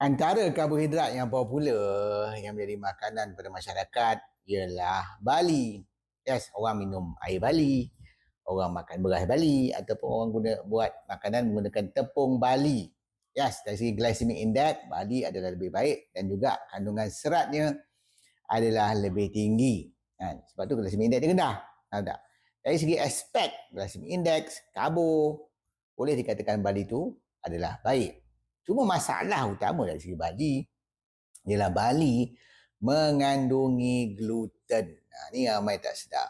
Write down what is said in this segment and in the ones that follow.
Antara karbohidrat yang popular yang menjadi makanan pada masyarakat ialah bali. Yes, orang minum air bali, orang makan beras bali ataupun orang guna buat makanan menggunakan tepung bali. Yes, dari segi glycemic index, bali adalah lebih baik dan juga kandungan seratnya adalah lebih tinggi. Kan? Sebab tu glycemic index dia rendah. Tahu tak? Dari segi aspek glycemic index, karbo, boleh dikatakan bali tu adalah baik. Cuma masalah utama dari segi Bali ialah Bali mengandungi gluten. Nah, ni ramai tak sedar.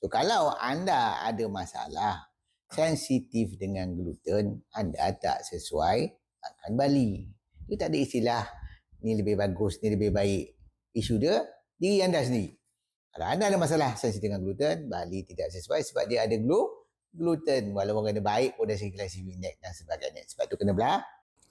So kalau anda ada masalah sensitif dengan gluten, anda tak sesuai makan Bali. Itu tak ada istilah ni lebih bagus, ni lebih baik. Isu dia diri anda sendiri. Kalau anda ada masalah sensitif dengan gluten, Bali tidak sesuai sebab dia ada glu gluten. Walaupun kena baik pun dari segi glycemic index dan sebagainya. Sebab tu kena belah